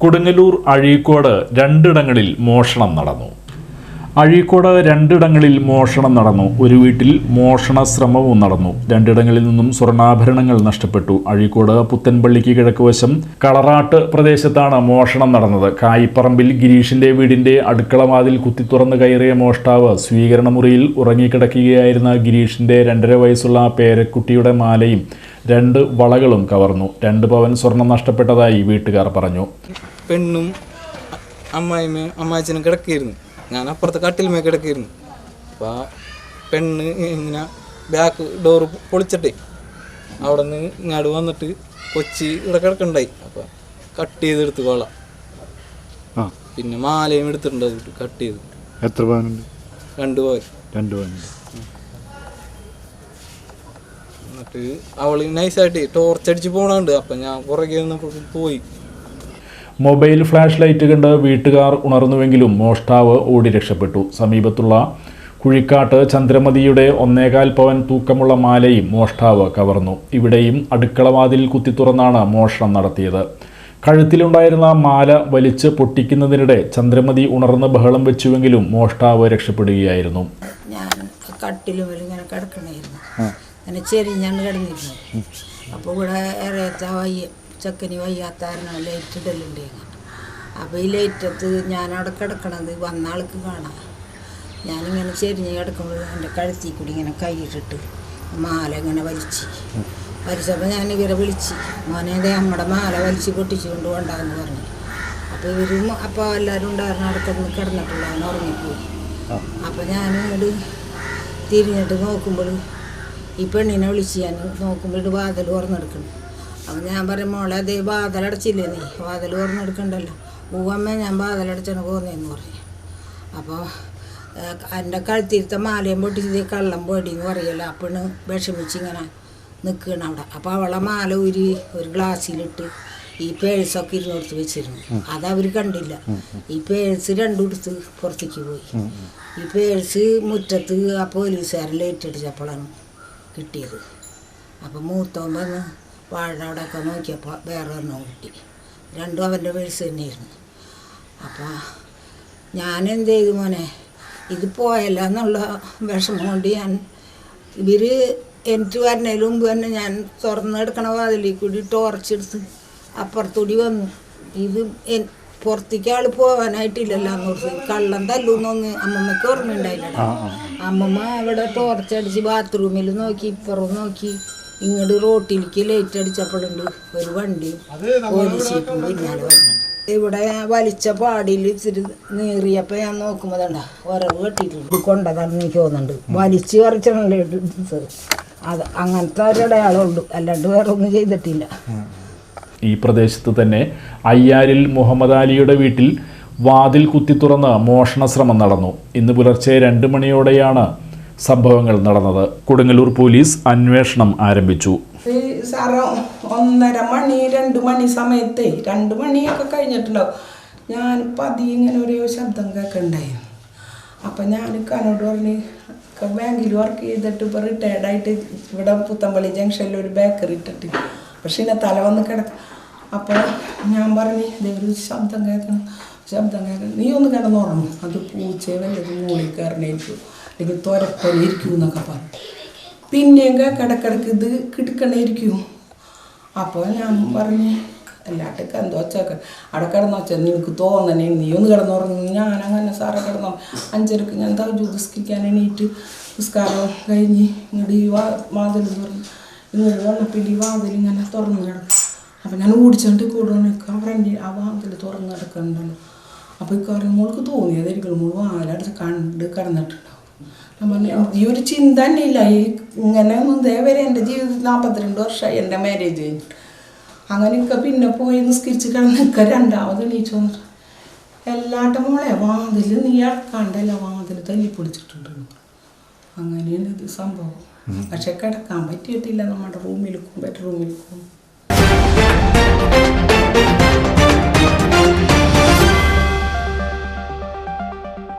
കൊടുങ്ങല്ലൂർ അഴീക്കോട് രണ്ടിടങ്ങളിൽ മോഷണം നടന്നു. അഴീക്കോട് രണ്ടിടങ്ങളിൽ മോഷണം നടന്നു. ഒരു വീട്ടിൽ മോഷണ ശ്രമവും നടന്നു. രണ്ടിടങ്ങളിൽ നിന്നും സ്വർണാഭരണങ്ങൾ നഷ്ടപ്പെട്ടു. അഴീക്കോട് പുത്തൻപള്ളിക്ക് കിഴക്ക് വശം കളറാട്ട് പ്രദേശത്താണ് മോഷണം നടന്നത്. കായിപ്പറമ്പിൽ ഗിരീഷിന്റെ വീടിന്റെ അടുക്കള വാതിൽ കുത്തിത്തുറന്ന് കയറിയ മോഷ്ടാവ് സ്വീകരണ മുറിയിൽ ഉറങ്ങിക്കിടക്കുകയായിരുന്ന ഗിരീഷിന്റെ രണ്ടര വയസ്സുള്ള പേരക്കുട്ടിയുടെ മാലയും രണ്ട് വളകളും കവർന്നു. രണ്ട് പവൻ സ്വർണം നഷ്ടപ്പെട്ടതായി വീട്ടുകാർ പറഞ്ഞു. പെണ്ണും അമ്മായിമ്മയും അമ്മാച്ചനും കിടക്കിയിരുന്നു ഞാൻ അപ്പുറത്തെ കട്ടിലുമേ കിടക്കിയിരുന്നു. അപ്പോൾ ആ പെണ്ണ് ഇങ്ങനെ ബാക്ക് ഡോറ് പൊളിച്ചിട്ടേ അവിടെ നിന്ന് ഇങ്ങോട്ട് വന്നിട്ട് കൊച്ചി ഇവിടെ കിടക്കണ്ടായി. അപ്പോൾ കട്ട് ചെയ്തെടുത്ത് കൊള ആ. പിന്നെ മാലയും എടുത്തിട്ടുണ്ട് കട്ട് ചെയ്ത്. എത്ര പവനുണ്ട്? രണ്ട് പവൻ. രണ്ട് പവനുണ്ട്. എന്നിട്ട് അവൾ നൈസായിട്ട് ടോർച്ച് അടിച്ച് പോണുണ്ട്. അപ്പം ഞാൻ പുറകെ നിന്നപ്പോൾ പോയി. മൊബൈൽ ഫ്ലാഷ് ലൈറ്റ് കണ്ട് വീട്ടുകാർ ഉണർന്നുവെങ്കിലും മോഷ്ടാവ് ഓടി രക്ഷപ്പെട്ടു. സമീപത്തുള്ള കുഴിക്കാട്ട് ചന്ദ്രമതിയുടെ ഒന്നേകാൽ പവൻ തൂക്കമുള്ള മാലയും മോഷ്ടാവ് കവർന്നു. ഇവിടെയും അടുക്കളവാതിൽ കുത്തിത്തുറന്നാണ് മോഷണം നടത്തിയത്. കഴുത്തിലുണ്ടായിരുന്ന മാല വലിച്ച് പൊട്ടിക്കുന്നതിനിടെ ചന്ദ്രമതി ഉണർന്ന് ബഹളം വെച്ചുവെങ്കിലും മോഷ്ടാവ് രക്ഷപ്പെടുകയായിരുന്നു. ഞാൻ ഇങ്ങനെ അപ്പോൾ ഇവിടെ ഏറെ ചെക്കന് വയ്യാത്താരണം ലൈറ്റ് ഇടലുണ്ട്. അപ്പോൾ ഈ ലൈറ്റത്ത് ഞാനവിടെ കിടക്കണത് വന്ന ആൾക്ക് കാണാം. ഞാനിങ്ങനെ ചെരിഞ്ഞ് കിടക്കുമ്പോൾ എന്റെ കഴുത്തി കൂടി ഇങ്ങനെ കൈയിട്ടിട്ട് മാല ഇങ്ങനെ വലിച്ച്. വലിച്ചപ്പോൾ ഞാൻ ഇവരെ വിളിച്ച് മോനെ ദേ നമ്മുടെ മാല വലിച്ച് പൊട്ടിച്ചുകൊണ്ട് കൊണ്ടാന്ന് പറഞ്ഞു. അപ്പോൾ ഇവരും അപ്പോൾ എല്ലാവരും ഉണ്ടായിരുന്നു അവിടെ കിടന്ന് കിടന്നിട്ടുള്ളവൻ ഉറങ്ങിപ്പോയി. അപ്പോൾ ഞാൻ ഇങ്ങോട്ട് തിരിഞ്ഞിട്ട് നോക്കുമ്പോൾ ഈ പെണ്ണിനെ വിളിച്ച് ഞാൻ നോക്കുമ്പോൾ വാതിൽ തുറന്നെടുക്കണം അപ്പം ഞാൻ പറയും മോളെ അത് വാതിലടച്ചില്ലേ നീ? വാതിൽ തുറന്നെടുക്കണ്ടല്ലോ പൂവമ്മ ഞാൻ വാതിലടച്ചാണ് പോകുന്നതെന്ന് പറഞ്ഞു അപ്പോൾ എന്റെ കഴുത്തിരുത്ത മാലയും പൊട്ടിച്ച് കള്ളം പൊടിയെന്ന് പറയല്ലോ. അപ്പണ് വിഷമിച്ച് ഇങ്ങനെ നിൽക്കണം അവിടെ. അപ്പോൾ അവളെ മാല ഊരി ഒരു ഗ്ലാസ്സിലിട്ട് ഈ പേഴ്സൊക്കെ ഇരുന്നോടത്ത് വെച്ചിരുന്നു. അതവർ കണ്ടില്ല. ഈ പേഴ്സ് രണ്ടുകൊടുത്ത് പുറത്തേക്ക് പോയി. ഈ പേഴ്സ് മുറ്റത്ത് ആ പോലീസുകാരൻ ലേറ്റടിച്ചപ്പോഴാണ് കിട്ടിയത്. അപ്പം മൂത്തവൻ വന്ന് വാഴ നോക്കിയപ്പോൾ വേറെ ഒരെണ്ണം കിട്ടി. രണ്ടും അവന്റെ പേഴ്സ് തന്നെയായിരുന്നു. അപ്പോൾ ഞാനെന്ത് എന്ത് ചെയ്തു മോനെ ഇത് പോയല്ല എന്നുള്ള വിഷമം കൊണ്ട് ഞാൻ ഇവർ എനിക്ക് വരുന്നതിന് മുമ്പ് തന്നെ ഞാൻ തുറന്നെടുക്കണ വാതിലിൽ കൂടി ടോർച്ചെടുത്ത് അപ്പുറത്തൂടി വന്നു. ഇത് എൻ- പുറത്തേക്ക് ആൾ പോകാനായിട്ടില്ലല്ലോ എന്നോർത്ത് കള്ളം തല്ലൂന്നൊന്ന് അമ്മമ്മയ്ക്ക് ഓർമ്മയുണ്ടായില്ല അമ്മമ്മ അവിടെ ടോർച്ച് അടിച്ച് ബാത്റൂമിൽ നോക്കി ഇപ്പുറം നോക്കി. ഇങ്ങോട്ട് റോട്ടിലേക്ക് ലൈറ്റ് അടിച്ചപ്പോഴുണ്ട് ഒരു വണ്ടിയും പോലീസ് ജീപ്പും പിന്നാലെ വരുന്നത് ഇവിടെ വലിച്ച പാടിയിൽ ഇച്ചിരി നീറിയപ്പോൾ ഞാൻ നോക്കുമ്പോൾ തണ്ട ഉറവ് കെട്ടിയിട്ടുണ്ട്. കൊണ്ടതാണ് എനിക്ക് തോന്നുന്നുണ്ട്. വലിച്ച് എടുത്തത് അത് അങ്ങനത്തെ ഒരു അടയാളമുണ്ട് അല്ലാണ്ട് വേറെ ഒന്നും ചെയ്തിട്ടില്ല. ഈ പ്രദേശത്ത് തന്നെ അയ്യാരിൽ മുഹമ്മദ് അലിയുടെ വീട്ടിൽ വാതിൽ കുത്തിത്തുറന്ന് മോഷണ ശ്രമം നടന്നു. ഇന്ന് പുലർച്ചെ രണ്ട് മണിയോടെയാണ് സംഭവങ്ങൾ നടന്നത്. കൊടുങ്ങല്ലൂർ പോലീസ് അന്വേഷണം ആരംഭിച്ചു. ഒന്നര മണി രണ്ട് മണി സമയത്തെ രണ്ട് മണിയൊക്കെ കഴിഞ്ഞിട്ടുണ്ടാവും. ഞാൻ പതി ഇങ്ങനെ ഒരു ശബ്ദം കേൾക്കണ്ടായി അപ്പം ഞാൻ കാനോട് പറഞ്ഞ് ബാങ്കിൽ വർക്ക് ചെയ്തിട്ട് ഇപ്പോൾ റിട്ടയർഡായിട്ട് ഇവിടെ പുത്തമ്പള്ളി ജംഗ്ഷനിൽ ഒരു ബേക്കറി ഇട്ടിട്ട്. പക്ഷെ ഇന്നെ തല വന്ന് കിടക്ക. അപ്പോൾ ഞാൻ പറഞ്ഞ് ഇതൊരു ശബ്ദം കേൾക്കണം ശബ്ദം കേൾക്കണം. നീ ഒന്ന് കിടന്നുറങ്ങും അത് പൂച്ചയെ വല്ലതും മൂളിൽ കയറണേരിക്കും. അല്ലെങ്കിൽ തുരപ്പനായിരിക്കും എന്നൊക്കെ പറഞ്ഞു പിന്നെയും കിടക്കിടക്ക് ഇത് കിടക്കണേരിക്കും അപ്പോൾ ഞാൻ പറഞ്ഞു എല്ലാട്ടൊക്കെ എന്തോ വെച്ചേക്ക. അവിടെ കിടന്നു വെച്ചാൽ നിനക്ക് തോന്നണേ. നീ ഒന്ന് കിടന്നുറങ്ങി ഞാൻ അങ്ങനെ സാറേ കിടന്നു അഞ്ചരക്ക് ഞാൻ എന്താ നിസ്കരിക്കാൻ എണീറ്റ് നിസ്കാരം കഴിഞ്ഞ് ഇങ്ങോട്ട് ഈ വാ വാതിൽ തുറന്നു ഇങ്ങോട്ട് വന്നപ്പോൾ ഈ വാതിൽ ഇങ്ങനെ തുറന്നു കിടക്കും. അപ്പം ഞാൻ ഓടിച്ചോണ്ട് കൂടെ നിൽക്കുക ഫ്രണ്ടിൽ ആ വാതിൽ തുറന്ന് കിടക്കുന്നുണ്ടല്ലോ അപ്പോൾ ഈ കാരണം മോൾക്ക് തോന്നിയതായിരിക്കും. മോൾ വാതിലടച്ച് കണ്ട് കിടന്നിട്ടുണ്ടാവും. ഒരു ചിന്ത തന്നെ ഇല്ല ഈ ഇങ്ങനെ ഒന്നും ഇതേവരെ എന്റെ ജീവിതത്തിൽ നാൽപ്പത്തിരണ്ട് വർഷമായി എന്റെ മാരേജ് കഴിഞ്ഞിട്ട് അങ്ങനെയൊക്കെ പിന്നെ പോയി നിസ്കരിച്ച് കിടന്നൊക്കെ രണ്ടാമത് എണീച്ചു വന്നിട്ട് എല്ലാട്ടും മോളെ വാതിൽ നീ അടക്കാണ്ടല്ല വാതിൽ തല്ലി പിടിച്ചിട്ടുണ്ട് അങ്ങനെയാണ് ഇത് സംഭവം. പക്ഷെ കിടക്കാൻ പറ്റിയിട്ടില്ല. നമ്മുടെ റൂമിലേക്കും ബെഡ്റൂമിലേക്കും